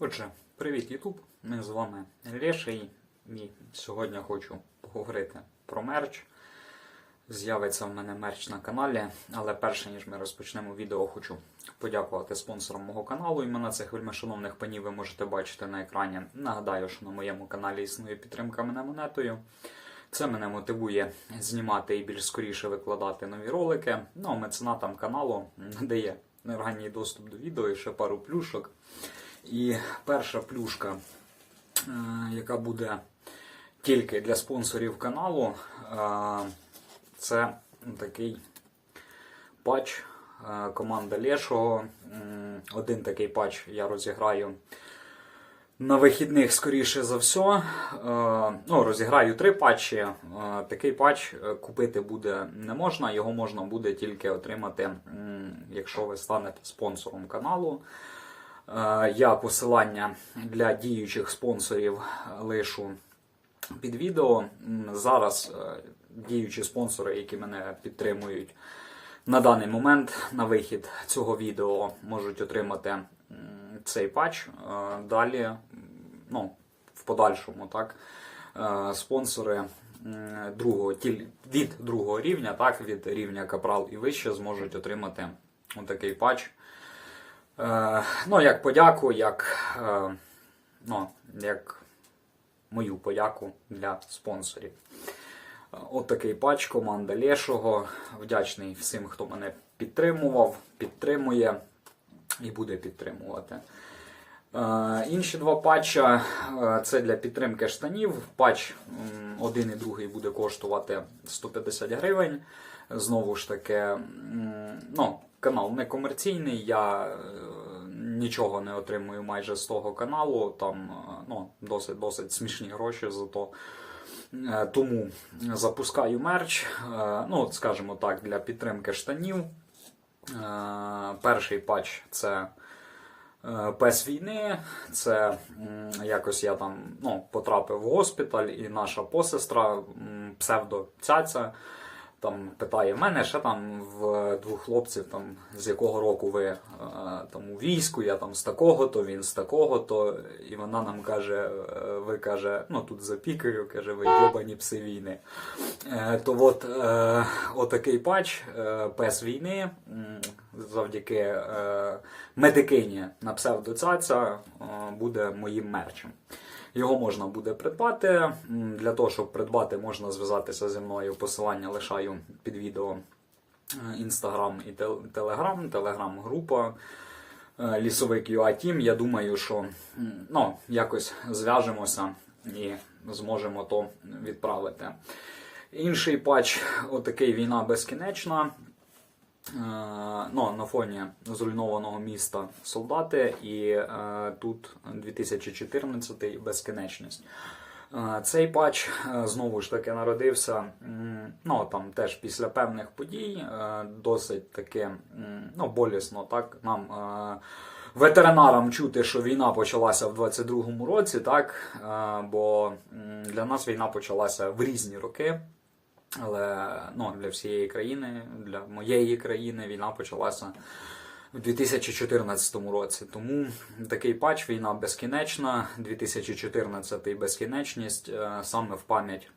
Отже, привіт, Ютуб. Ми з вами Леший. І сьогодні хочу поговорити про мерч. З'явиться в мене мерч на каналі, але перше ніж ми розпочнемо відео, хочу подякувати спонсорам мого каналу. Імена цих вельмишановних панів ви можете бачити на екрані. Нагадаю, що на моєму каналі існує підтримка мене монетою. Це мене мотивує знімати і більш скоріше викладати нові ролики. Ну, а меценатам каналу надає ранній доступ до відео і ще пару плюшок. І перша плюшка, е, яка буде тільки для спонсорів каналу, е, це такий патч е, команда Лешого. Один такий патч я розіграю на вихідних, скоріше за все. Ну, розіграю три патчі. Такий патч купити буде не можна, його можна буде тільки отримати, якщо ви станете спонсором каналу. Е, Я посилання для діючих спонсорів лишу під відео. Зараз е, діючі спонсори, які мене підтримують на даний момент на вихід цього відео, можуть отримати цей патч. Е, Далі, ну, в подальшому, так, спонсори другого, від другого рівня, так, від рівня капрал і вище, зможуть отримати отакий патч. Е, ну, як подяку, як, е, ну, як мою подяку для спонсорів. Отакий От патч команда Лешого. Вдячний всім, хто мене підтримував, підтримує і буде підтримувати. Інші два патча е, це для підтримки штанів. Патч один і другий буде коштувати 150 гривень. Знову ж таки, ну, канал не комерційний, я е, нічого не отримую майже з того каналу. Там е, ну, досить, досить смішні гроші зато. Тому запускаю мерч, ну, скажімо так, для підтримки штанів. Перший патч це пес війни. Це якось я там ну, потрапив в госпіталь, і наша посестра, м, псевдо цяця, там питає мене, ще там в двох хлопців, там, з якого року ви е, там, у війську, я там з такого, то він з такого, то і вона нам каже, е, ви каже, ну тут запікаю, каже, ви йобані пси війни. Е, То от е, отакий патч, е, пес війни, завдяки е, медикині на псевдоцяця е, буде моїм мерчем. Його можна буде придбати. Для того, щоб придбати, можна зв'язатися зі мною. Посилання лишаю під відео Інстаграм і Телеграм, Телеграм-група. е, Лісовик UA Team. Я думаю, що ну, якось зв'яжемося і зможемо то відправити. Інший патч, отакий війна безкінечна. Е, ну, на фоні зруйнованого міста солдати, і е, тут 2014 безкінечність. Е, Цей патч знову ж таки народився ну, там теж після певних подій, досить таки ну, болісно так нам. Ветеринарам чути, що війна почалася в 22-му році, так бо для нас війна почалася в різні роки. Але ну, для всієї країни, для моєї країни війна почалася в 2014 році. Тому такий патч війна безкінечна, 2014 безкінечність е, саме в пам'ять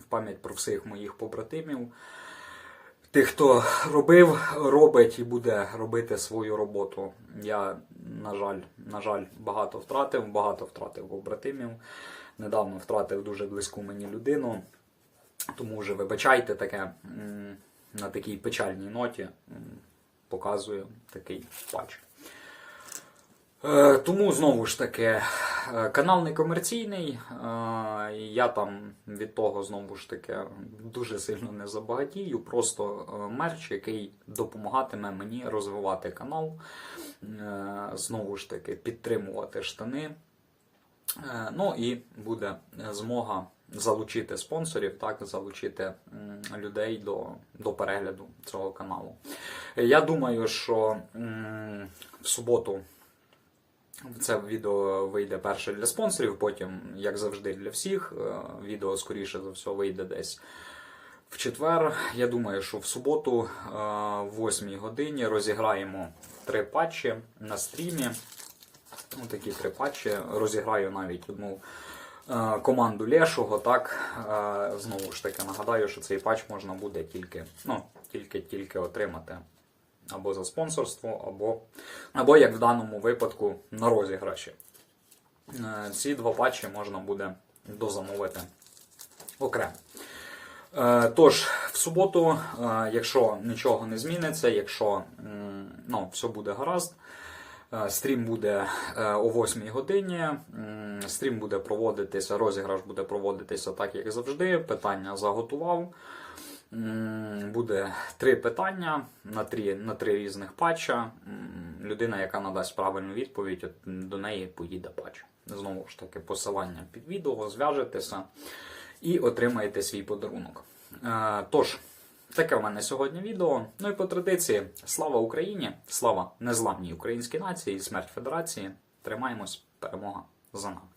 в пам'ять про всіх моїх побратимів. Тих, хто робив, робить і буде робити свою роботу. Я, на жаль, на жаль, багато втратив, багато втратив побратимів. Недавно втратив дуже близьку мені людину. Тому вже вибачайте таке на такій печальній ноті показую такий патч. Е, Тому знову ж таки е, канал не комерційний. е, Я там від того знову ж таки дуже сильно не забагатію. Просто мерч, який допомагатиме мені розвивати канал, знову ж таки підтримувати штани. Ну і буде змога залучити спонсорів, так, залучити людей до, до перегляду цього каналу. Я думаю, що в суботу це відео вийде перше для спонсорів, потім, як завжди, для всіх. Е, Відео, скоріше за все, вийде десь в четвер. Я думаю, що в суботу, е, в 8 годині, розіграємо три патчі на стрімі. Ну, такі три патчі. Розіграю навіть одну команду Лешого. Так, е, знову ж таки, нагадаю, що цей патч можна буде тільки, ну, тільки, тільки отримати або за спонсорство, або, або як в даному випадку на розіграші. Е, Ці два патчі можна буде дозамовити окремо. Е, Тож, в суботу, е, якщо нічого не зміниться, якщо ну, все буде гаразд, е, стрім буде е, о 8 годині. Стрім буде проводитися, розіграш буде проводитися так, як завжди. Питання заготував. Буде три питання на три, на три різних патча. Людина, яка надасть правильну відповідь, до неї поїде патч. Знову ж таки, посилання під відео, зв'яжетеся і отримаєте свій подарунок. Е, Тож, таке в мене сьогодні відео. Ну і по традиції, слава Україні, слава незламній українській нації, смерть Федерації. Тримаємось, перемога за нами.